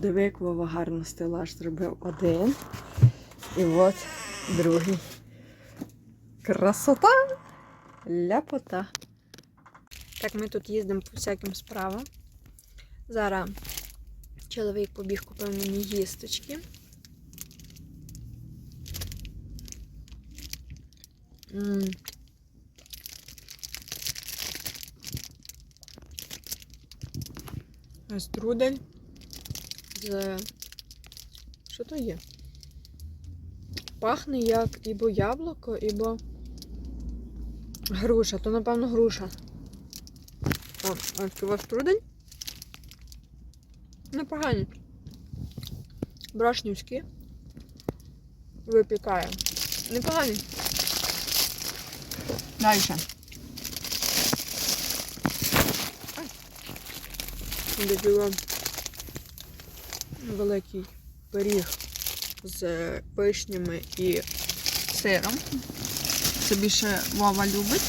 Диви, як Вова гарно стелаж зробив один. І от другий. Красота! Ляпота. Так, ми тут їздимо по всяким справам. Зараз чоловік побіг купив мені їсточки. М. Струдель з. Що то є? Пахне як ібо яблуко, ібо груша. То, напевно, груша. О, ось у вас струдель. Непогані. Брошнівські. Випікає. Непогані. Далі. Доділа великий пиріг з вишнями і сиром. Це більше Вова любить,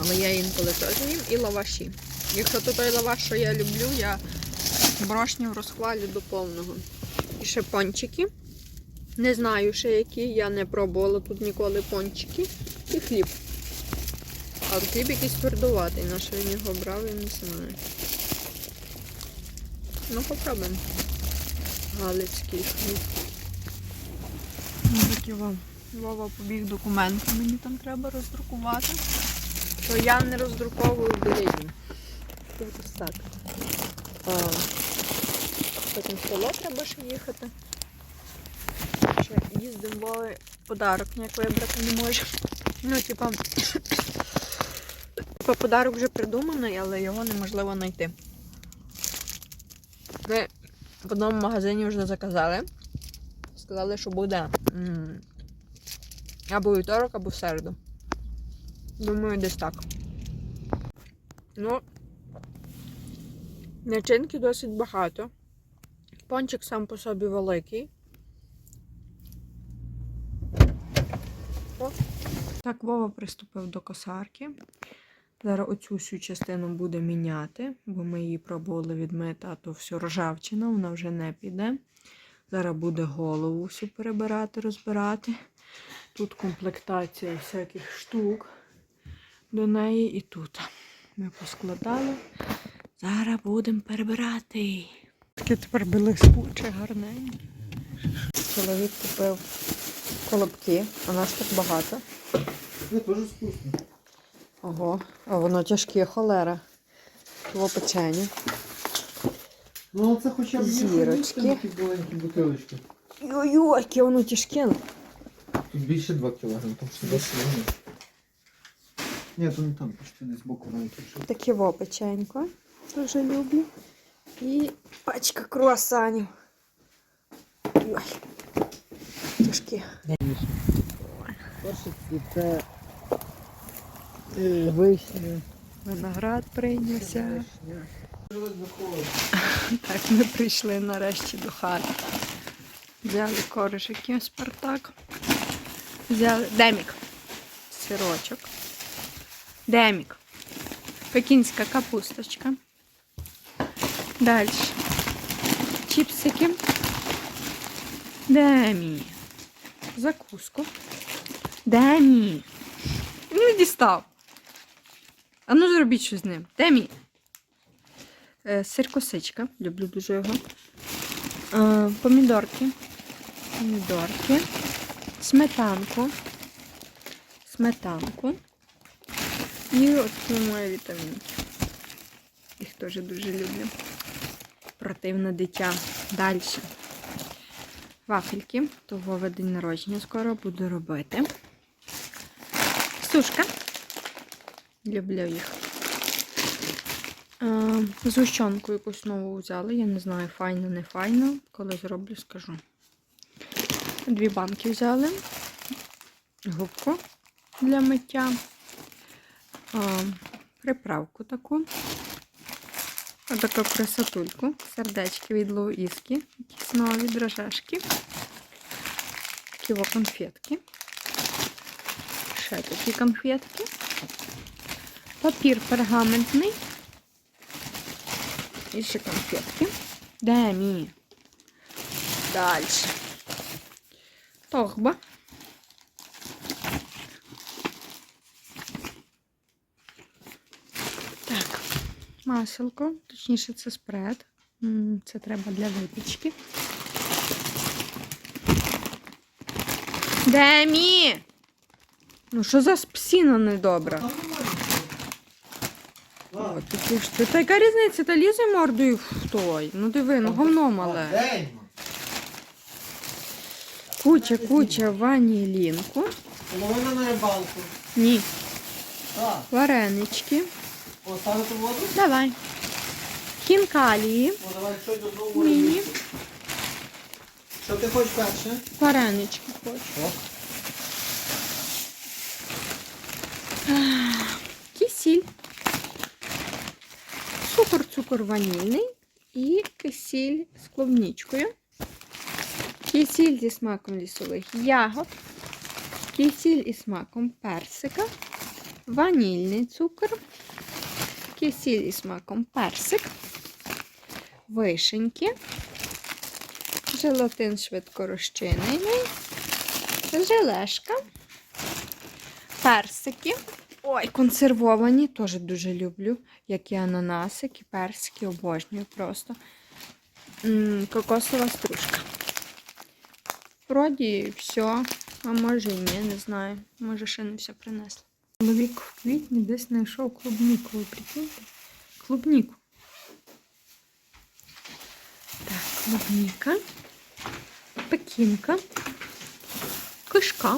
але я інколи теж їм. І лаваші. Якщо то той лаваш, що я люблю, я брошнів розхвалю до повного. І ще пончики. Не знаю ще які, я не пробувала тут ніколи пончики. І хліб. А хліб якийсь твердуватий, на що він його брав, я не знаю. Ну, попробуємо. Галицький хліб. Ну, вам. Вова побіг документи, мені там треба роздрукувати. То я не роздруковую білеті. Тут ось так. А, потім в село треба ще їхати. Ще їздимо Вові подарок ніяк вибрати не може. Ну, типа, типа подарок вже придуманий, але його неможливо знайти. Ми в одному магазині вже заказали. Сказали, що буде або вівторок, або в середу. Думаю, десь так. Ну, начинки досить багато. Пончик сам по собі великий. Так, Вова приступив до косарки. Зараз оцю всю частину буде міняти, бо ми її пробували відмити, а то все ржавчина, вона вже не піде. Зараз буде голову всю перебирати, розбирати. Тут комплектація всяких штук до неї і тут. Ми поскладали. Зараз будемо перебирати. Таке тепер блискуче, гарненьке. Чоловік купив колобки, а нас так багато. Я теж вкусно. Ого, а воно тяжке холера. Того печення. Ну це хоча б Зірочки. бутилочки. Ой-ой, яке воно тяжке. Тут більше 2 кг, там ще 2 кг. Ні, то не там, почти десь боку навіть лише. Таке во печенько. Дуже люблю. І пачка круасанів. Ой. Тяжкі. Перше це вишня. Виноград прийнявся. Так, ми прийшли нарешті до хати. Взяли коришики Спартак. Взяли Демік. Сирочок. Демік. Пекінська капусточка. Далі. Чіпсики. Демі. Закуску. Демі. Ну, дістав. А ну зробіть щось з ним. Демі. Е, Сир косичка. Люблю дуже його. Е, помідорки. Помідорки. Сметанку. Сметанку. І от моє вітамінки. Їх теж дуже люблю. Противне дитя. Далі. Вафельки. То Вова день народження скоро буду робити. Сушка. Люблю їх. Е, Згущенку якусь нову взяли. Я не знаю, файно, не файно. Коли зроблю, скажу. Дві банки взяли. Губку для миття. Е, Приправку таку. Отаку красотульку. Сердечки від Луїски. Якісь нові дрожжешки. Такі во конфетки. Ще такі конфетки. Папір пергаментний. І ще конфетки. Демі. Далі. Торба. Так, маселко, точніше, це спред. Це треба для випічки. Демі! Ну, що за псіна недобра? Такі ж ти. Та яка різниця? Та лізе мордою в той. Ну диви, ну говно мале. День. Куча, куча ванілінку. Половина на рибалку. Ні, Так. варенички. Поставити воду? Давай. Хінкалії. О, давай щось одну Міні. рибу. Що ти хочеш перше? Варенички хочу. О. Кисіль. Цукор, цукор ванільний і кисіль з клубничкою. Кисіль зі смаком лісових ягод. Кисіль із смаком персика. Ванільний цукор. Кисіль із смаком персик. Вишеньки. Желатин швидкорозчинений. Желешка. Персики. Ой, консервовані, теж дуже люблю. Як і ананасики, персики, обожнюю просто. М, Кокосова стружка. Вроді все, а може і ні, не знаю. Може ще не все принесли. Чоловік в квітні десь знайшов клубніку. Ви прикиньте? Клубніку. Так, клубніка. Пекінка. Кишка.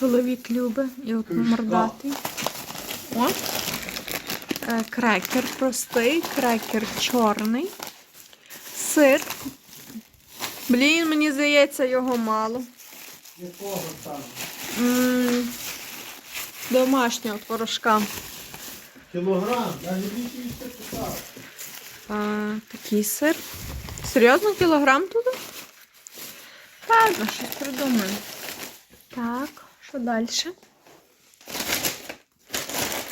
Чоловік любить і от мордатий. О. Е, Крекер простий, крекер чорний. Сир. Блін, мені здається, його мало. Якого там? Домашнього творожка. Кілограм. Я не. А, такий сир. Серйозно, кілограм туди? Ладно, щось придумаю. Так, що далі?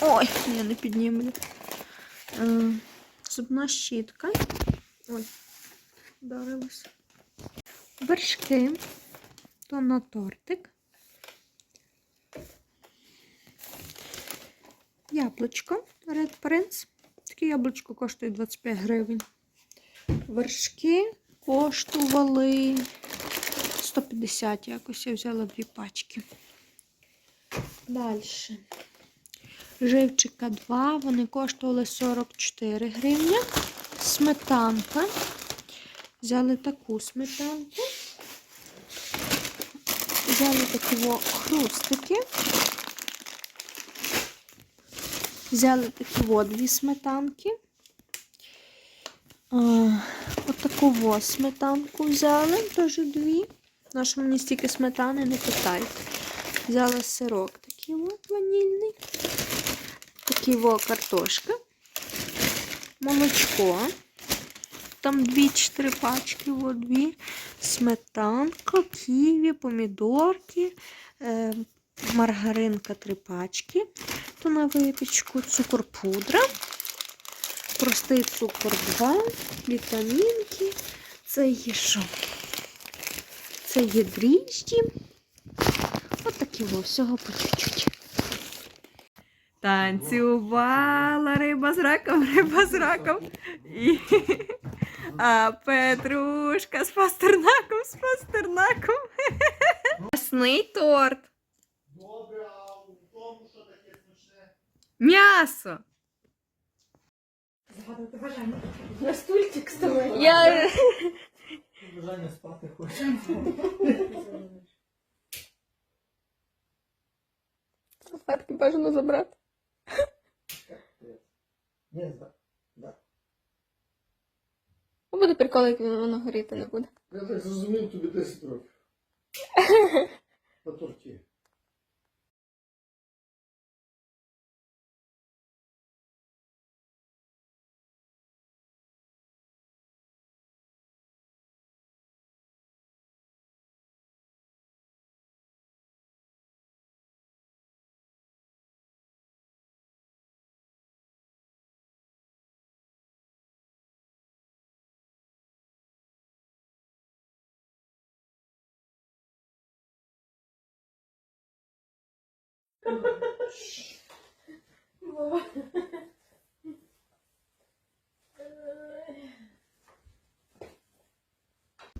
Ой, я не піднімлю. Е, зубна щітка. Ой, вдарилась. Вершки. То на тортик. Яблучко Red Prince. Таке яблучко коштує 25 гривень. Вершки коштували 150 якось. Я взяла дві пачки. Далі. Живчика 2, вони коштували 44 гривні. Сметанка. Взяли таку сметанку. Взяли такі хрустики. Взяли такі дві сметанки. Отаку во сметанку взяли, теж дві. На що мені стільки сметани не питайте. Взяла сирок такий от ванільний. Такий во картошка. Молочко. Там дві-чотири пачки, о, дві. Сметанка, ківі, помідорки, е, маргаринка три пачки. То на випічку, цукор пудра. Простий цукор 2, вітамінки. Це є що? Це є дріжджі. От всього по чуть-чуть. Танцювала риба з раком, риба з раком. І... А Петрушка з пастернаком, з пастернаком. Ясний торт. Добре, а у тому, що таке смачне? М'ясо. На стульчик ставай. Я... Бажання спати хоче. Салфетки бажано забрати. Ні, да. Да. Буде прикол, як воно горіти не буде. Я так зрозумів, тобі 10 років. По торті.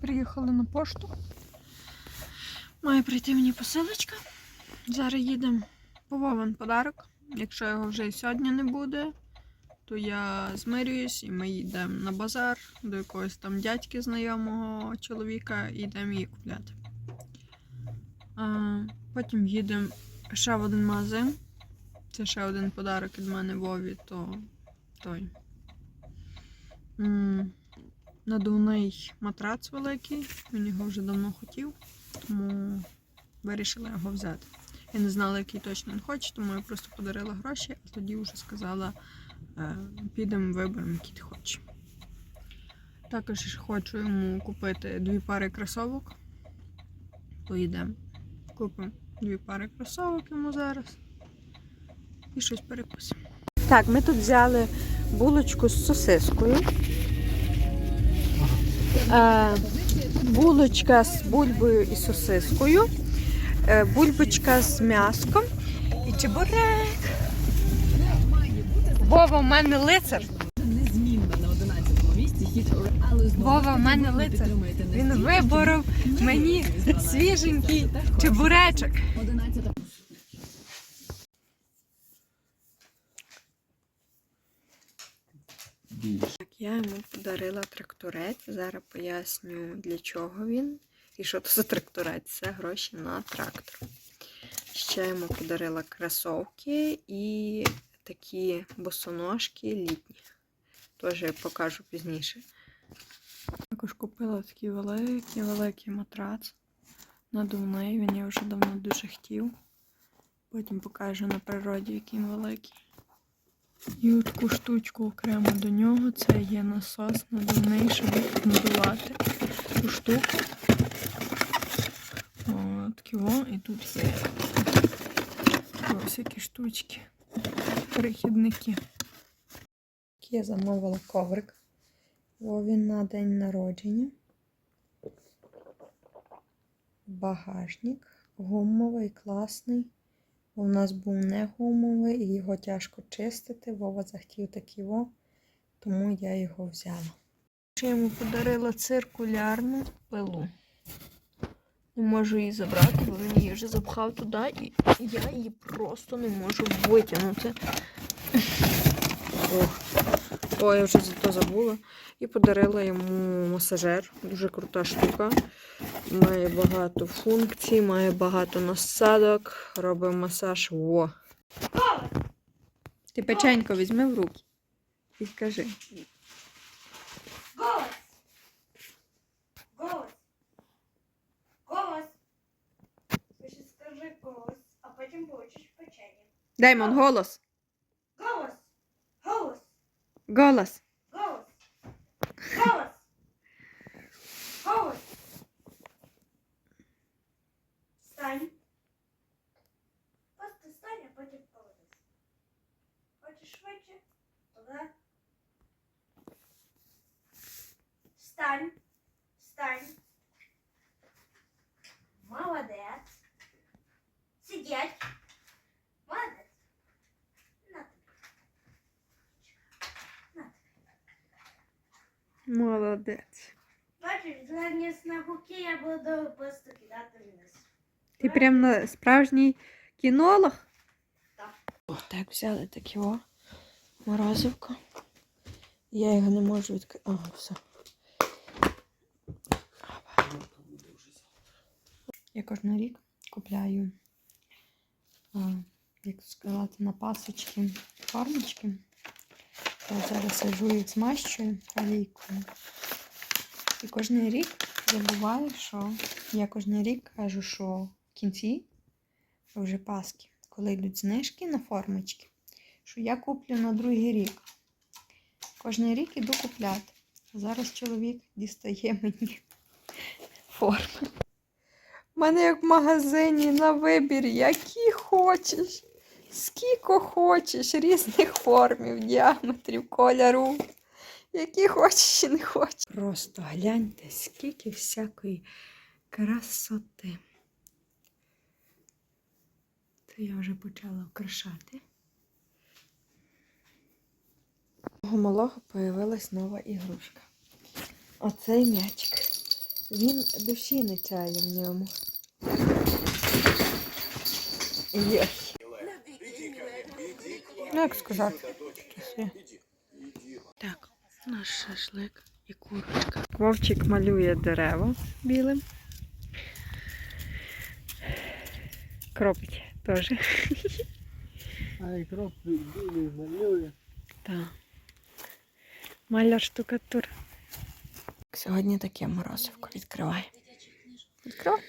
Приїхали на пошту. Має прийти мені посилочка. Зараз їдемо по Вовен подарок. Якщо його вже і сьогодні не буде, то я змирююсь і ми йдемо на базар до якогось там дядьки знайомого чоловіка і йдемо її купляти. А, потім їдемо ще один магазин. Це ще один подарок від мене Вові, то той. Надувний матрац великий. Він його вже давно хотів, тому вирішила його взяти. Я не знала, який точно він хоче, тому я просто подарила гроші, а тоді вже сказала, е, підемо виберемо, який ти хочеш. Також хочу йому купити дві пари кросовок. Поїдемо. Купимо дві пари кросовок йому зараз. І щось перекусимо. Так, ми тут взяли булочку з сосискою. Е, булочка з бульбою і сосискою, е, бульбочка з м'яском і чебурек. Вова, в мене лицар. Вова, в мене лицар. Він виборов мені свіженький чебуречок. Так, я йому подарила тракторець. Зараз поясню, для чого він і що це за тракторець. Це гроші на трактор. Ще йому подарила кросовки і такі босоножки літні. Теж я покажу пізніше. Також купила такий великий, великий матрац надувний. Він я вже давно дуже хотів. Потім покажу на природі, який він великий. І от таку штучку окремо до нього. Це є насос надувний, щоб надувати цю штуку. От такі і тут є всякі штучки. Перехідники. Я замовила коврик. О, він на день народження. Багажник. Гумовий, класний. У нас був не гумовий і його тяжко чистити. Вова захотів такий во, тому я його взяла. Ще йому подарила циркулярну пилу. Не можу її забрати, бо він її вже запхав туди, і я її просто не можу витягнути. Ох. Ой, я вже за то забула. І подарила йому масажер. Дуже крута штука. Має багато функцій, має багато насадок, робить масаж. Во. Ти печенько візьми в руки і скажи. Голос. Голос. Голос. Значит, скажи голос, а потім получиш печенье. Даймон, голос. Голос. Голос. Голос. Голос. Голос. Голос. Встань. Просто встань, а потім повернись. Хочеш швидше? Туди. Встань. Бачиш, на гуки я буду просто кидати вниз. Ти прям на справжній кінолог? Так. Так, взяли такі о морозивко. Я його не можу відкрити. Ага, все. Я кожен рік купляю, а, як сказати, на пасочки формочки. Я зараз сижу їх змащую олійкою. І кожен рік забуваю, що я кожен рік кажу, що в кінці вже Паски, коли йдуть знижки на формочки, що я куплю на другий рік. Кожен рік іду купляти. А зараз чоловік дістає мені форми. У мене як в магазині на вибір, які хочеш, скільки хочеш, різних формів, діаметрів, кольору. Які хочеш і не хочеш. Просто гляньте, скільки всякої красоти. Це то я вже почала украшати. У малого появилась нова ігрушка. Оцей м'ячик. Він душі не чає в ньому. Є. Ну, як сказати, таке. Наш шашлик і курочка. Вовчик малює дерево білим. Кропить теж. Ай, кроп білий малює. Так. Маляр штукатур. Сьогодні таке морозивко. Відкривай. Відкривай.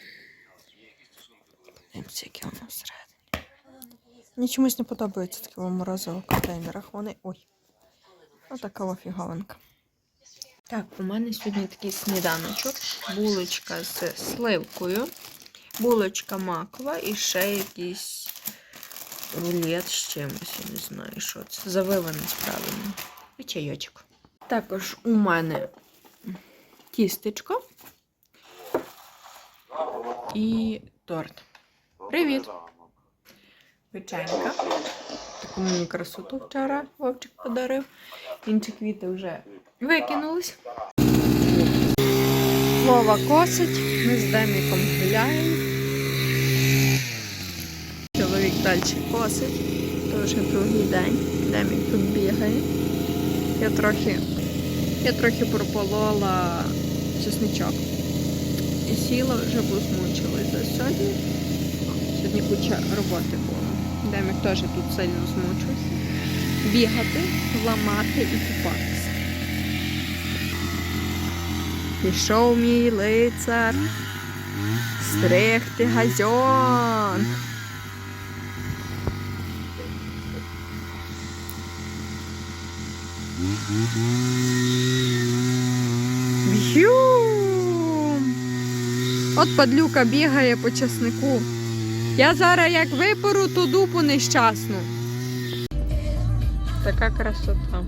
Подивимося, яке воно всередині. Мені чомусь не подобається таке морозиво в контейнерах. Вони. Ой. Отака фігованка. Так, у мене сьогодні такий сніданочок. Булочка з сливкою, булочка макова і ще якийсь рулет з чимось, я не знаю, що це. Завиванець правильно. І чайочок. Також у мене тістечко і торт. Привіт! Печенька. Таку мені красоту вчора Вовчик подарив. Інші квіти вже викинулись. Вова косить, ми з Деміком гуляємо. Чоловік далі косить. То вже другий день. Демік тут бігає. Я трохи, я трохи прополола чесничок. І сіла вже змучилась за сьогодні. Сьогодні куча роботи було. Демік теж тут сильно змучився. Бігати, ламати і купатися. Пішов мій лицар. Стригти газон. Б'ю! От падлюка бігає по часнику. Я зараз як випору ту дупу нещасну. Така красота.